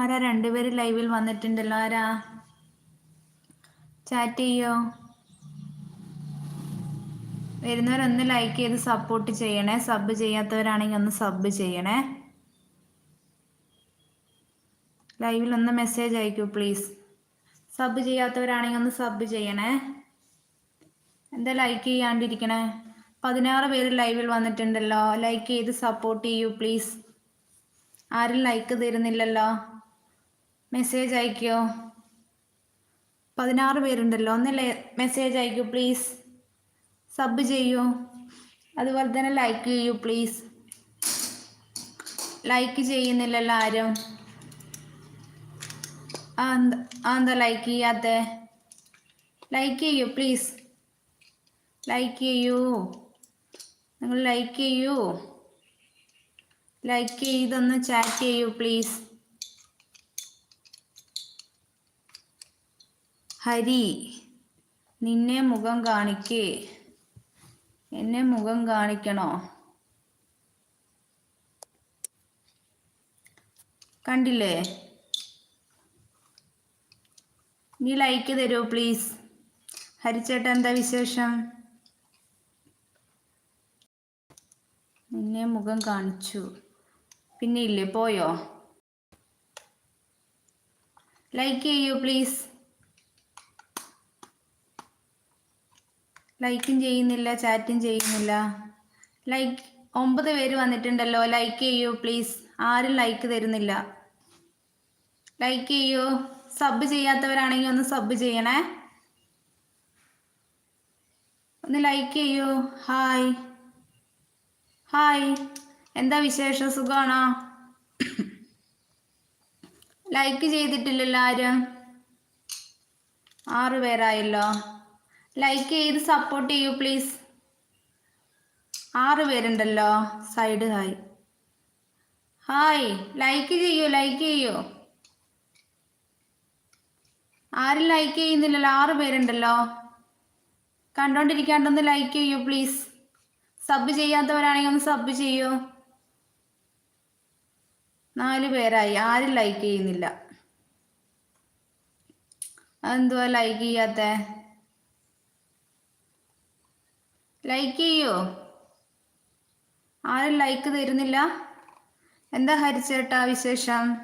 ആരാ രണ്ടുപേര് ലൈവിൽ വന്നിട്ടുണ്ടല്ലോ? ആരാ? ചാറ്റ് ചെയ്യോ? വരുന്നവരൊന്ന് ലൈക്ക് ചെയ്ത് സപ്പോർട്ട് ചെയ്യണേ. സബ് ചെയ്യാത്തവരാണെങ്കിൽ ഒന്ന് സബ് ചെയ്യണേ. ലൈവിൽ ഒന്ന് മെസ്സേജ് അയക്കൂ പ്ലീസ് സബ് ചെയ്യാത്തവരാണെങ്കിൽ ഒന്ന് സബ് ചെയ്യണേ. എന്താ ലൈക്ക് ചെയ്യാണ്ടിരിക്കണേ? പതിനാറ് പേര് ലൈവിൽ വന്നിട്ടുണ്ടല്ലോ. ലൈക്ക് ചെയ്ത് സപ്പോർട്ട് ചെയ്യൂ പ്ലീസ് ആരും ലൈക്ക് തരുന്നില്ലല്ലോ. മെസ്സേജ് അയക്കോ? പതിനാറ് പേരുണ്ടല്ലോ ഒന്ന് മെസ്സേജ് അയക്കൂ പ്ലീസ് സബ് ചെയ്യൂ. അതുപോലെ തന്നെ ലൈക്ക് ചെയ്യൂ പ്ലീസ് ലൈക്ക് ചെയ്യുന്നില്ലല്ലോ ആരും ആ എന്താ ലൈക്ക് ചെയ്യാത്ത? ലൈക്ക് ചെയ്യൂ പ്ലീസ് ലൈക്ക് ചെയ്യൂ. നിങ്ങൾ ലൈക്ക് ചെയ്യൂ. ലൈക്ക് ചെയ്തൊന്ന് ചാറ്റ് ചെയ്യൂ പ്ലീസ് ഹരി നിന്നെ മുഖം കാണിക്കേ. എന്നെ മുഖം കാണിക്കണോ? കണ്ടില്ലേ? നീ ലൈക്ക് തരുമോ പ്ലീസ് ഹരിച്ചേട്ട എന്താ വിശേഷം? നിന്നെ മുഖം കാണിച്ചു. പിന്നെ ഇല്ലേ പോയോ? ലൈക്ക് ചെയ്യൂ പ്ലീസ് ലൈക്കും ചെയ്യുന്നില്ല ചാറ്റും ചെയ്യുന്നില്ല. ലൈക്ക് ഒമ്പത് പേര് വന്നിട്ടുണ്ടല്ലോ ലൈക്ക് ചെയ്യൂ പ്ലീസ് ആരും ലൈക്ക് തരുന്നില്ല. ലൈക്ക് ചെയ്യൂ. സബ് ചെയ്യാത്തവരാണെങ്കിൽ ഒന്ന് സബ് ചെയ്യണേ. ഒന്ന് ലൈക്ക് ചെയ്യൂ. ഹായ് ഹായ് എന്താ വിശേഷം? സുഖമാണോ ലൈക്ക് ചെയ്തിട്ടില്ലല്ലോ ആരും. ആറ് പേരായല്ലോ. ലൈക്ക് ചെയ്ത് സപ്പോർട്ട് ചെയ്യൂ പ്ലീസ് ആറ് പേരുണ്ടല്ലോ. Side hi. ഹായ് ലൈക്ക് ചെയ്യൂ ലൈക്ക് ചെയ്യൂ. ആരും ലൈക്ക് ചെയ്യുന്നില്ലല്ലോ. ആറ് പേരുണ്ടല്ലോ. കണ്ടോണ്ടിരിക്കാണ്ടൊന്ന് ലൈക്ക് ചെയ്യൂ പ്ലീസ് സബ് ചെയ്യാത്തവരാണെങ്കിൽ ഒന്ന് സബ് ചെയ്യൂ. നാല് പേരായി. ആരും ലൈക്ക് ചെയ്യുന്നില്ല. അതെന്തുവാ ലൈക്ക് ചെയ്യാത്ത? ലൈക്ക് ചെയ്യോ? ആരും ലൈക്ക് തരുന്നില്ല. എന്താ ഹരിച്ചേട്ടാ വിശേഷം?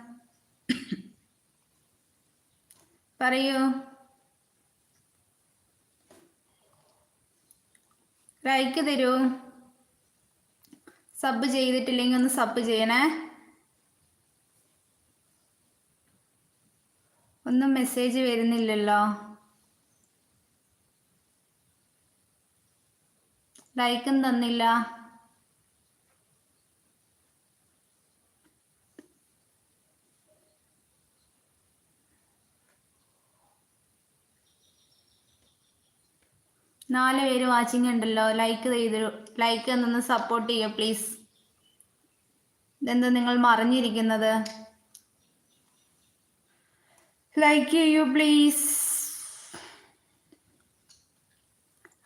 പറയൂ. ലൈക്ക് തരൂ. സബ് ചെയ്തിട്ടില്ലെങ്കിൽ ഒന്ന് സബ് ചെയ്യണേ. ഒന്നും മെസ്സേജ് വരുന്നില്ലല്ലോ. ലൈക്കും തന്നില്ല. നാല് പേര് വാച്ചിങ് ഉണ്ടല്ലോ. ലൈക്ക് ചെയ്തു ലൈക്ക് എന്നൊന്ന് സപ്പോർട്ട് ചെയ്യുക പ്ലീസ് ഇതെന്താ നിങ്ങൾ മറിഞ്ഞിരിക്കുന്നത്? ലൈക്ക് ചെയ്യൂ പ്ലീസ്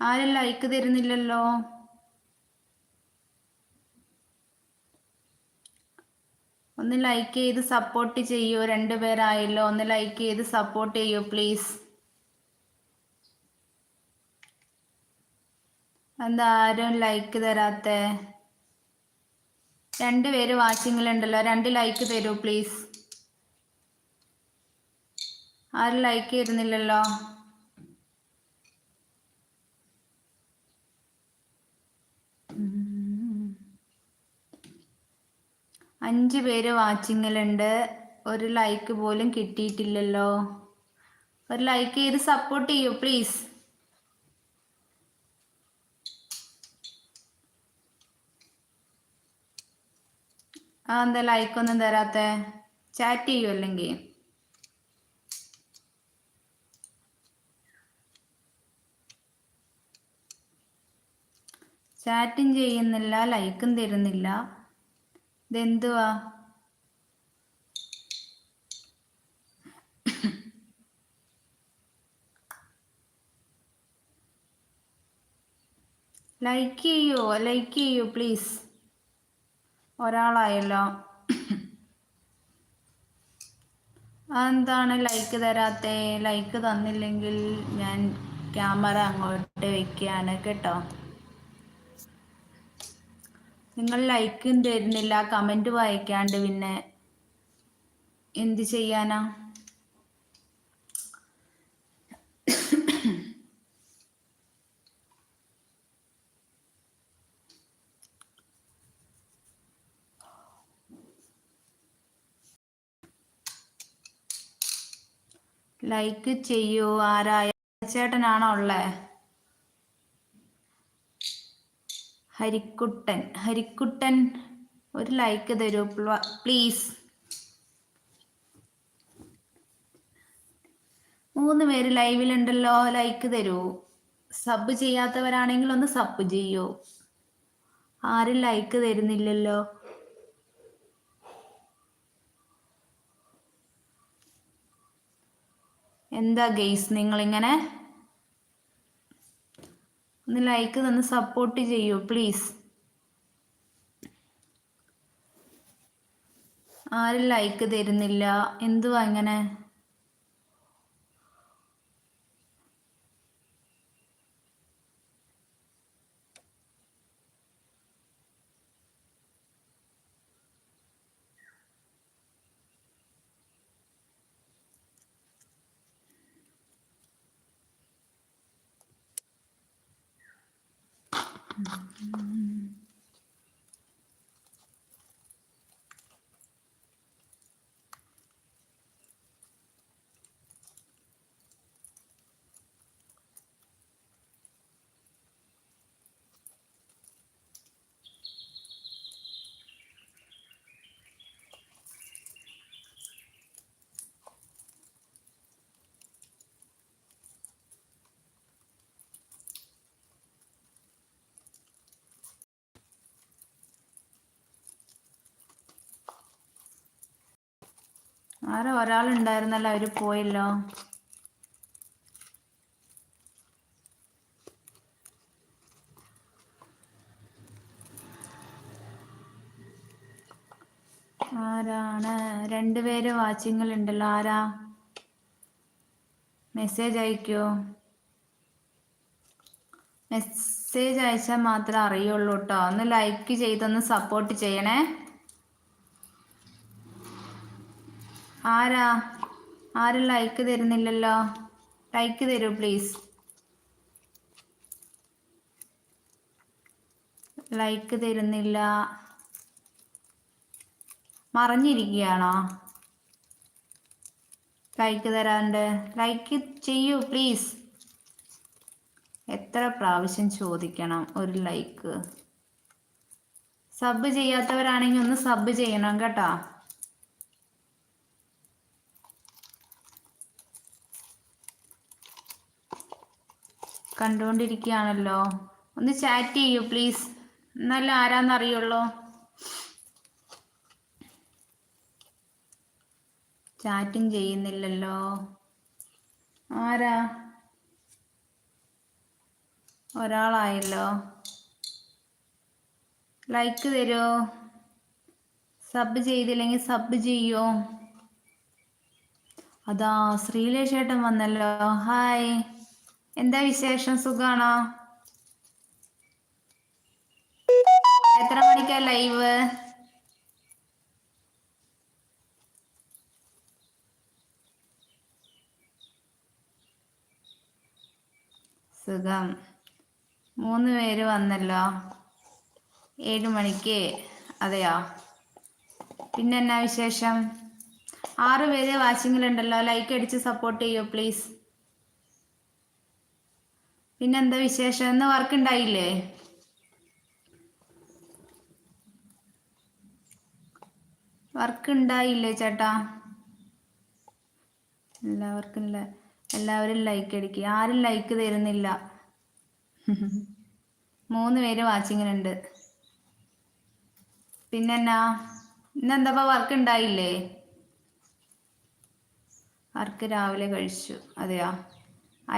ആരും ലൈക്ക് തരുന്നില്ലല്ലോ. ഒന്ന് ലൈക്ക് ചെയ്ത് സപ്പോർട്ട് ചെയ്യൂ രണ്ടുപേരായല്ലോ ഒന്ന് ലൈക്ക് ചെയ്ത് സപ്പോർട്ട് ചെയ്യൂ പ്ലീസ് എന്താ ആരും ലൈക്ക് തരാത്ത രണ്ടുപേര് വാച്ചിങ്ങിലുണ്ടല്ലോ. രണ്ട് ലൈക്ക് തരൂ പ്ലീസ് ആരും ലൈക്ക് തരുന്നില്ലല്ലോ. അഞ്ച് പേര് വാച്ചിങ്ങിലുണ്ട്. ഒരു ലൈക്ക് പോലും കിട്ടിയിട്ടില്ലല്ലോ. ഒരു ലൈക്ക് ചെയ്ത് സപ്പോർട്ട് ചെയ്യൂ പ്ലീസ് ആ എന്താ ലൈക്കൊന്നും തരാത്ത? ചാറ്റ് ചെയ്യൂ അല്ലെങ്കിൽ. ചാറ്റും ചെയ്യുന്നില്ല ലൈക്കും തരുന്നില്ല. ഇതെന്തുവാ? ലൈക്ക് ചെയ്യോ? ലൈക്ക് ചെയ്യൂ പ്ലീസ്? ഒരാളായല്ലോ. എന്താണ് ലൈക്ക് തരാത്തെ? ലൈക്ക് തന്നില്ലെങ്കിൽ ഞാൻ ക്യാമറ അങ്ങോട്ട് വെക്കുകയാണ് കേട്ടോ. നിങ്ങൾ ലൈക്കും തരുന്നില്ല കമന്റ് വായിക്കാണ്ട് പിന്നെ എന്ത് ചെയ്യാനാ? ലൈക്ക് ചെയ്യൂ. ആരായ ചേട്ടനാണോ ഉള്ളേ? ഹരിക്കുട്ടൻ. ഹരിക്കുട്ടൻ ഒരു ലൈക്ക് തരൂ. പ്ലീസ് മൂന്ന് പേര് ലൈവിലുണ്ടല്ലോ ലൈക്ക് തരൂ. സബ് ചെയ്യാത്തവരാണെങ്കിൽ ഒന്ന് സബ് ചെയ്യൂ. ആരും ലൈക്ക് തരുന്നില്ലല്ലോ. എന്താ ഗെയ്സ് നിങ്ങളിങ്ങനെ? ഒന്ന് ലൈക്ക് തന്ന് സപ്പോർട്ട് ചെയ്യൂ പ്ലീസ് ആരും ലൈക്ക് തരുന്നില്ല. എന്തുവാ ഇങ്ങനെ? Mm -hmm. ആരോ ഒരാളുണ്ടായിരുന്നല്ലോ അവർ പോയല്ലോ. ആരാണ്? രണ്ടുപേര് വാച്ചിങ്ങിലുണ്ടല്ലോ ആരാ? മെസ്സേജ് അയക്കോ? മെസ്സേജ് അയച്ചാൽ മാത്രമേ അറിയുള്ളൂ കേട്ടോ. ഒന്ന് ലൈക്ക് ചെയ്തൊന്ന് സപ്പോർട്ട് ചെയ്യണേ. ആരാ? ആരും ലൈക്ക് തരുന്നില്ലല്ലോ. ലൈക്ക് തരൂ പ്ലീസ് ലൈക്ക് തരുന്നില്ല. മറഞ്ഞിരിക്കുകയാണോ? ലൈക്ക് തരാണ്ട്. ലൈക്ക് ചെയ്യൂ പ്ലീസ് എത്ര പ്രാവശ്യം ചോദിക്കണം ഒരു ലൈക്ക് സബ് ചെയ്യാത്തവരാണെങ്കിൽ ഒന്ന് സബ് ചെയ്യണം കേട്ടോ. കണ്ടുകൊണ്ടിരിക്കുകയാണല്ലോ ഒന്ന് ചാറ്റ് ചെയ്യൂ പ്ലീസ് നല്ല ആരാന്നറിയുള്ളൂ? ചാറ്റും ചെയ്യുന്നില്ലല്ലോ. ആരാ? ഒരാളായല്ലോ. ലൈക്ക് തരുമോ സബ് ചെയ്തില്ലെങ്കിൽ സബ് ചെയ്യോ? അതാ ശ്രീലേഷേട്ടൻ വന്നല്ലോ. ഹായ് എന്താ വിശേഷം? സുഖാണോ? എത്ര മണിക്കാ ലൈവ്? സുഖം. മൂന്ന് പേര് വന്നല്ലോ. ഏഴ് മണിക്ക്. അതെയോ? പിന്നെ എന്നാ വിശേഷം? ആറ് പേര് വാച്ചിങ്ങിലുണ്ടല്ലോ. ലൈക്ക് അടിച്ച് സപ്പോർട്ട് ചെയ്യൂ പ്ലീസ്. പിന്നെന്താ വിശേഷം? എന്ന് വർക്ക് ഉണ്ടായില്ലേ വർക്ക് ഉണ്ടായില്ലേ ചേട്ടാ? എല്ലാവർക്കും എല്ലാവരും ലൈക്ക് അടിക്കുക ആരും ലൈക്ക് തരുന്നില്ല. മൂന്ന് പേര് വാച്ചിങ്ങിനുണ്ട് പിന്നെന്നാ? ഇന്നെന്താ വർക്ക് ഉണ്ടായില്ലേ വർക്ക് രാവിലെ കഴിച്ചു. അതെയാ?